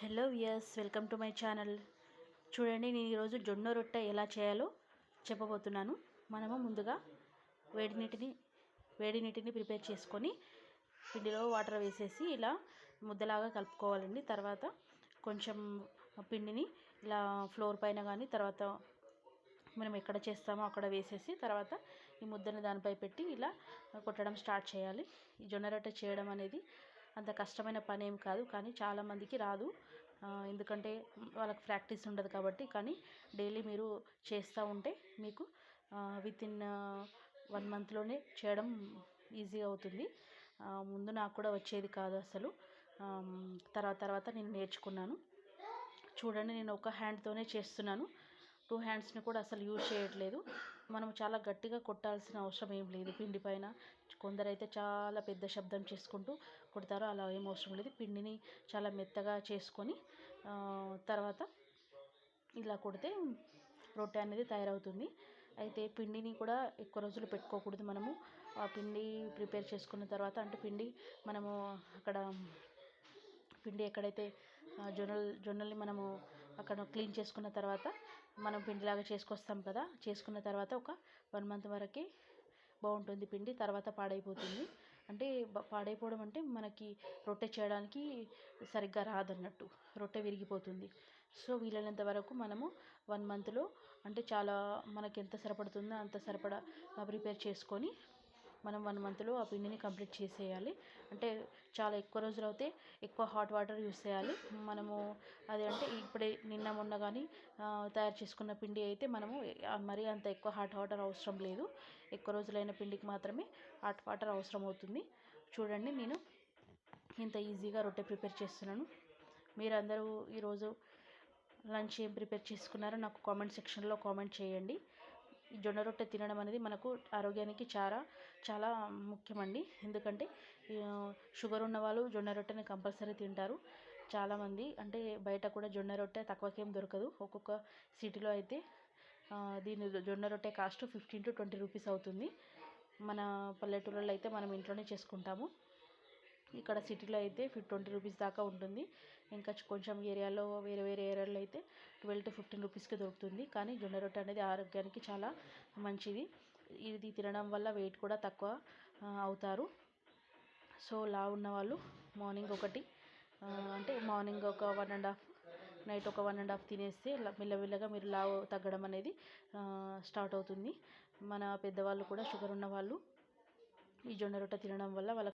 Hello viewers welcome to my channel. చూడండి నేను ఈరోజు జొన్న రొట్టె ఎలా చేయాలో చెప్పబోతున్నాను. మనము ముందుగా వేడి నీటిని వేడి నీటిని ప్రిపేర్ చేసుకొని పిండిలో వాటర్ వేసేసి ఇలా ముద్దలాగా కలుపుకోవాలండి. తర్వాత కొంచెం పిండిని ఇలా ఫ్లోర్ పైన కానీ తర్వాత మనం ఎక్కడ చేస్తామో అక్కడ వేసేసి తర్వాత ఈ ముద్దని దానిపై పెట్టి ఇలా కొట్టడం స్టార్ట్ చేయాలి. ఈ జొన్న రొట్టె చేయడం అనేది అంత కష్టమైన పని ఏం కాదు కానీ చాలామందికి రాదు. ఎందుకంటే వాళ్ళకి ప్రాక్టీస్ ఉండదు కాబట్టి కానీ డైలీ మీరు చేస్తూ ఉంటే మీకు విత్ ఇన్ వన్ మంత్లోనే చేయడం ఈజీ అవుతుంది. ముందు నాకు కూడా వచ్చేది కాదు అసలు. తర్వాత తర్వాత నేను నేర్చుకున్నాను. చూడండి నేను ఒక హ్యాండ్తోనే చేస్తున్నాను. టూ హ్యాండ్స్ని కూడా అసలు యూజ్ చేయట్లేదు. మనం చాలా గట్టిగా కొట్టాల్సిన అవసరం ఏం లేదు. పిండి పైన కొందరైతే చాలా పెద్ద శబ్దం చేసుకుంటూ కొడతారు. అలా ఏం అవసరం లేదు. పిండిని చాలా మెత్తగా చేసుకొని తర్వాత ఇలా కొడితే రొట్టె అనేది తయారవుతుంది. అయితే పిండిని కూడా ఎక్కువ రోజులు పెట్టుకోకూడదు మనము. ఆ పిండి ప్రిపేర్ చేసుకున్న తర్వాత అంటే పిండి మనము అక్కడ పిండి ఎక్కడైతే జొన్నలు జొన్నల్ని మనము అక్కడ క్లీన్ చేసుకున్న తర్వాత మనం పిండిలాగా చేసుకొస్తాం కదా చేసుకున్న తర్వాత ఒక వన్ మంత్ వరకు బాగుంటుంది పిండి తర్వాత పాడైపోతుంది. అంటే పాడైపోవడం అంటే మనకి రొట్టె చేయడానికి సరిగ్గా రాదన్నట్టు రొట్టె విరిగిపోతుంది. సో వీలైనంత వరకు మనము వన్ మంత్లో అంటే చాలా మనకి ఎంత సరిపడుతుందో అంత సరిపడా ప్రిపేర్ చేసుకొని మనం వన్ మంత్లో ఆ పిండిని కంప్లీట్ చేసేయాలి. అంటే చాలా ఎక్కువ రోజులు అయితే ఎక్కువ హాట్ వాటర్ యూస్ చేయాలి. మనము అది అంటే ఇప్పుడే నిన్న మొన్న కానీ తయారు చేసుకున్న పిండి అయితే మనము మరీ అంత ఎక్కువ హాట్ వాటర్ అవసరం లేదు. ఎక్కువ రోజులైన పిండికి మాత్రమే హాట్ వాటర్ అవసరం అవుతుంది. చూడండి నేను ఇంత ఈజీగా రొట్టె ప్రిపేర్ చేస్తున్నాను. మీరందరూ ఈరోజు లంచ్ ఏం ప్రిపేర్ చేసుకున్నారో నాకు కామెంట్ సెక్షన్లో కామెంట్ చేయండి. ఈ జొన్న రొట్టె తినడం అనేది మనకు ఆరోగ్యానికి చాలా చాలా ముఖ్యమండి. ఎందుకంటే షుగర్ ఉన్న వాళ్ళు జొన్న రొట్టెని కంపల్సరీ తింటారు. చాలామంది అంటే బయట కూడా జొన్న రొట్టె తక్కువకేం దొరకదు. ఒక్కొక్క సిటీలో అయితే దీని జొన్న రొట్టె cost fifteen to twenty rupees అవుతుంది. మన పల్లెటూళ్ళలో అయితే మనం ఇంట్లోనే చేసుకుంటాము. ఇక్కడ సిటీలో అయితే ట్వంటీ రూపీస్ దాకా ఉంటుంది. ఇంకా కొంచెం ఏరియాలో వేరే వేరే ఏరియాలో అయితే ట్వెల్వ్ టు ఫిఫ్టీన్ రూపీస్కి దొరుకుతుంది. కానీ జొన్న రొట్టె అనేది ఆరోగ్యానికి చాలా మంచిది. ఇది తినడం వల్ల వెయిట్ కూడా తక్కువ అవుతారు. సో లావు ఉన్న వాళ్ళు మార్నింగ్ ఒకటి అంటే మార్నింగ్ ఒక వన్ అండ్ హాఫ్ నైట్ ఒక వన్ అండ్ హాఫ్ తినేస్తే మెల్లమెల్లగా మీరు లావు తగ్గడం అనేది స్టార్ట్ అవుతుంది. మన పెద్దవాళ్ళు కూడా షుగర్ ఉన్న వాళ్ళు ఈ జొన్న రొట్టె తినడం వల్ల వాళ్ళ